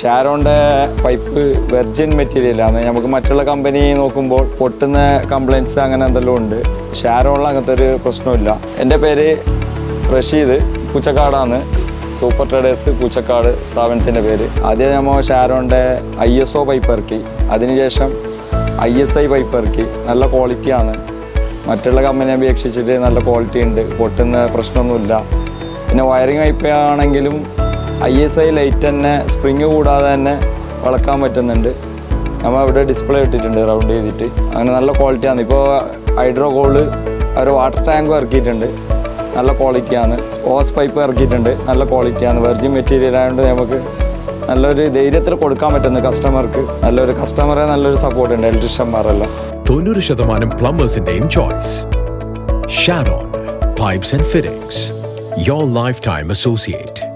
ഷാരോന്റെ pipe virgin മെറ്റീരിയലാണ് നമുക്ക് മറ്റുള്ള കമ്പനി നോക്കുമ്പോൾ പൊട്ടുന്ന കംപ്ലയിൻസ് അങ്ങനെ എന്തെല്ലാം ഉണ്ട്. ഷാരോണിൽ അങ്ങനത്തെ ഒരു പ്രശ്നമില്ല. എന്റെ പേര് റഷീദ് പൂച്ചക്കാടാണ്. സൂപ്പർ ട്രേഡേഴ്സ് പൂച്ചക്കാട് സ്ഥാപനത്തിന്റെ പേര്. ആദ്യം നമ്മൾ ഷാരോന്റെ ഐ എസ് ഒ പൈപ്പ് ഇറക്കി. അതിനുശേഷം ഐ എസ് ഐ പൈപ്പ് ഇറക്കി. നല്ല ക്വാളിറ്റിയാണ് മറ്റുള്ള കമ്പനിയെ അപേക്ഷിച്ചിട്ട് നല്ല ക്വാളിറ്റി ഉണ്ട്. പൊട്ടുന്ന പ്രശ്നമൊന്നുമില്ല. പിന്നെ വയറിംഗ് പൈപ്പ് ആണെങ്കിലും ഐ എസ് ഐ ലൈറ്റ് തന്നെ സ്പ്രിങ് കൂടാതെ തന്നെ വളക്കാൻ പറ്റുന്നുണ്ട്. നമ്മൾ അവിടെ ഡിസ്പ്ലേ ഇട്ടിട്ടുണ്ട് റൗണ്ട് ചെയ്തിട്ട്. അങ്ങനെ നല്ല ക്വാളിറ്റിയാണ് ഇപ്പോൾ ഹൈഡ്രോ ഗോൾഡ് ഒരു വാട്ടർ ടാങ്കും ഇറക്കിയിട്ടുണ്ട്. നല്ല ക്വാളിറ്റിയാണ് ഓസ് പൈപ്പ് ഇറക്കിയിട്ടുണ്ട്. നല്ല ക്വാളിറ്റിയാണ് വെർജിൻ മെറ്റീരിയൽ ആയതുകൊണ്ട് നമുക്ക് നല്ലൊരു ധൈര്യത്തിൽ കൊടുക്കാൻ പറ്റുന്നു കസ്റ്റമർക്ക് നല്ലൊരു കസ്റ്റമറെ നല്ലൊരു സപ്പോർട്ട് ഉണ്ട് ഇലക്ട്രീഷ്യന്മാരെല്ലാം തൊണ്ണൂറ് ശതമാനം പ്ലംബേഴ്സിന്റെയും choice Sharon pipes and fittings your life time associate